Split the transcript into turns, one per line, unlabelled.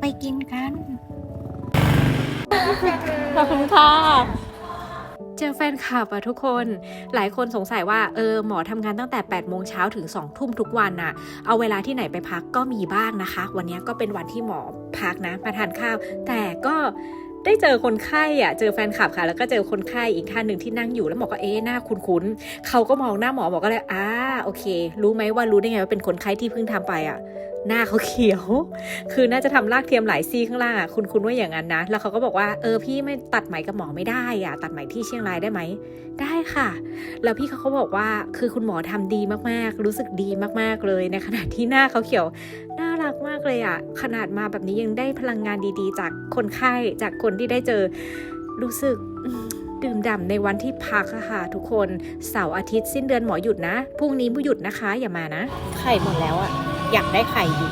ไปกินกัน
ขอบคุณค่ะเจอแฟนคลับอะทุกคนหลายคนสงสัยว่าเออหมอทำงานตั้งแต่8โมงเช้าถึง2ทุ่มทุกวันน่ะ เอาเวลาที่ไหนไปพักก็มีบ้างนะคะ วันนี้ก็เป็นวันที่หมอพักนะ มาทานข้าว แต่ก็ได้เจอคนไข้อะเจอแฟนคลับค่ะ แล้วก็เจอคนไข้อีกท่านหนึ่งที่นั่งอยู่ แล้วหมอก็เอ๊ะหน้าคุ้นๆเขาก็มองหน้าหมอหมอก็เลยอ่าโอเค รู้ไหมว่ารู้ได้ไงว่าเป็นคนไข้ที่เพิ่งทำไปอะ หน้าเขาเขียว คือน่าจะทำรากเทียมหลายซี่ข้างล่างอะคุณคุณว่าอย่างนั้นนะ แล้วเขาก็บอกว่าเออพี่ไม่ตัดไหมกับหมอไม่ได้อะตัดไหมที่เชียงรายได้ไหม ได้ค่ะ แล้วพี่เขาก็บอกว่าคือคุณหมอทำดีมากๆ รู้สึกดีมากๆเลยในขณะที่หน้าเขาเขียวน่ารักมากเลยอะขนาดมาแบบนี้ยังได้พลังงานดีๆ จากคนไข้จากคนที่ได้เจอรู้สึกดื่มด่ำในวันที่พักอะค่ะทุกคนเสาร์อาทิตย์สิ้นเดือนหมอหยุดนะพรุ่งนี้ผู้หยุดนะคะอย่ามานะไข่หมดแล้วอะ อยากได้ไข่อยู่